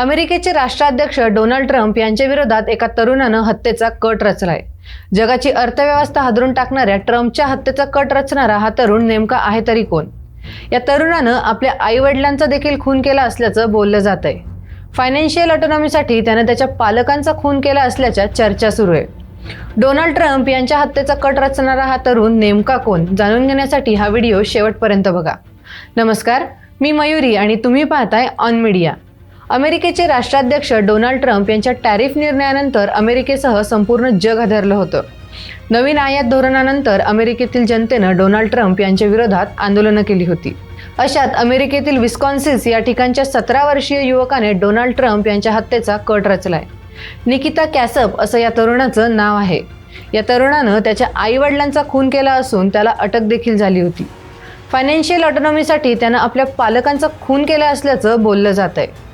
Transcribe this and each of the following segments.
अमेरिकेचे राष्ट्राध्यक्ष Donald Trump यांच्या विरोधात एका तरुणानं हत्येचा कट रचलाय. जगाची अर्थव्यवस्था हादरून टाकणाऱ्या ट्रम्पच्या हत्येचा कट रचणारा हा तरुण नेमका आहे तरी कोण? या तरुणानं आपल्या आई वडिलांचा देखील खून केला असल्याचं बोललं जात आहे फायनान्शियल ऑटोनॉमीसाठी त्यानं त्याच्या पालकांचा खून केला असल्याच्या चर्चा सुरू आहे. डोनाल्ड ट्रम्प यांच्या हत्येचा कट रचणारा हा तरुण नेमका कोण? जाणून घेण्यासाठी हा व्हिडिओ शेवटपर्यंत बघा. नमस्कार मी मयुरी आणि तुम्ही पाहताय ऑन मीडिया अमेरिकेचे राष्ट्राध्यक्ष डोनाल्ड ट्रम्प यांच्या टॅरिफ निर्णयानंतर अमेरिकेसह संपूर्ण जग हादरलं होतं. नवीन आयात धोरणानंतर अमेरिकेतील जनतेनं डोनाल्ड ट्रम्प यांच्या विरोधात आंदोलनं केली होती. अशात अमेरिकेतील विस्कॉन्सिस या ठिकाणच्या सतरा वर्षीय युवकाने डोनाल्ड ट्रम्प यांच्या हत्येचा कट रचलाय. निकिता कॅसप असं या तरुणाचं नाव आहे. या तरुणानं त्याच्या आईवडिलांचा खून केला असून त्याला अटक देखील झाली होती. फायनान्शियल ऑटोनॉमीसाठी त्यानं आपल्या पालकांचा खून केला असल्याचं बोललं जात आहे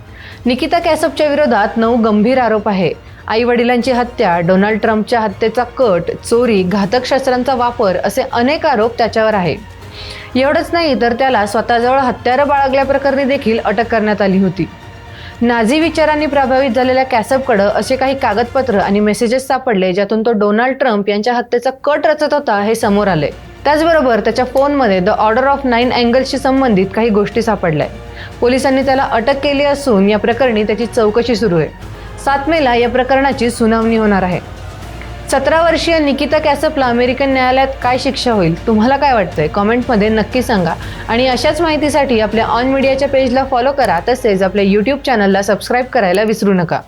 निकिता कॅसपच्या विरोधात नऊ गंभीर आरोप आहे. आई वडिलांची हत्या डोनाल्ड ट्रम्पच्या हत्येचा कट चोरी घातक शस्त्रांचा वापर असे अनेक आरोप त्याच्यावर आहे. एवढंच नाही तर त्याला स्वतःजवळ हत्यारं बाळगल्याप्रकरणी देखील अटक करण्यात आली होती. नाझी विचारांनी प्रभावित झालेल्या कॅसपकडं असे काही कागदपत्र आणि मेसेजेस सापडले ज्यातून तो डोनाल्ड ट्रम्प यांच्या हत्येचा कट रचत होता हे समोर आले. त्याचबरोबर त्याच्या फोनमध्ये द ऑर्डर ऑफ नाईन अँगल्सशी संबंधित काही गोष्टी सापडल्या. पोलिसांनी त्याला अटक केली असून या प्रकरणी त्याची चौकशी सुरू आहे. सात मेला या प्रकरणाची सुनावणी होणार आहे. सतरा वर्षीय निकिता कॅसपला अमेरिकन न्यायालयात काय शिक्षा होईल तुम्हाला काय वाटतंय? कॉमेंटमध्ये नक्की सांगा. आणि अशाच माहितीसाठी आपल्या ऑन मीडियाच्या पेजला फॉलो करा तसेच आपल्या यूट्यूब चॅनलला सबस्क्राईब करायला विसरू नका.